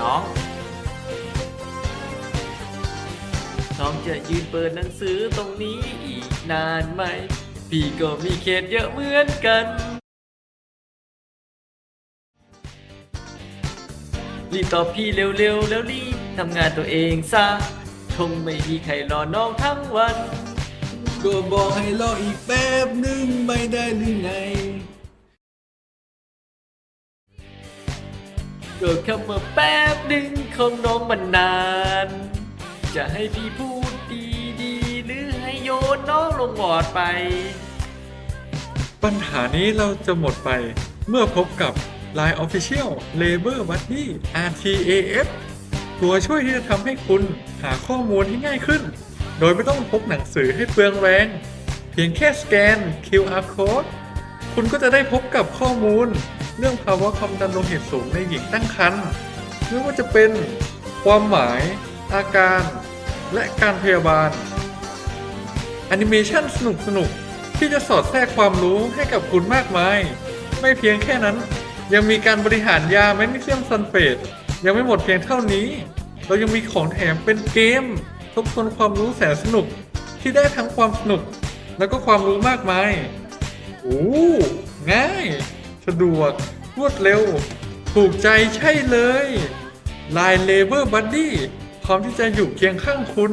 น้อง น้องจะยืนเปิดหนังสือตรงนี้อีกนานไหม พี่ก็มีเขตเยอะเหมือนกัน รีบตอบพี่เร็วๆ แล้วรีบทำงานตัวเองซะคงไม่มีใครรอน้องทั้งวัน ก็บอกให้รออีกแป๊บหนึ่งไม่ได้หรือไง ก็แค่มาแป๊บหนึ่งของน้องมันนาน จะให้พี่พูดดีๆหรือให้โยนน้องลงบอดไป ปัญหานี้เราจะหมดไปเมื่อพบกับ Line Official Labor Buddy RTAF ตัวช่วยที่จะทำให้คุณหาข้อมูลที่ง่ายขึ้น โดยไม่ต้องพกหนังสือให้เปลืองแรง เพียงแค่สแกน QR code คุณก็จะได้พบกับข้อมูล เรื่องภาวะความดันโลหิตสูงในหญิงตั้งครรภ์ไม่ว่าจะเป็นความหมาย อาการ และการพยาบาลแอนิเมชันสนุกสนุกที่จะสอดแทรกความรู้ให้กับคุณมากมาย ไม่เพียงแค่นั้น ยังมีการบริหารยาแมกนีเซียมซัลเฟตยังไม่หมดเพียงเท่านี้ เรายังมีของแถมเป็นเกม ทบทวนความรู้แสนสนุกที่ได้ทั้งความสนุก แล้วก็ความรู้มากมาย โอ้ง่าย สะดวก รวดเร็ว ถูกใจใช่เลย Line Labor Buddy พร้อมที่จะอยู่เคียงข้างคุณ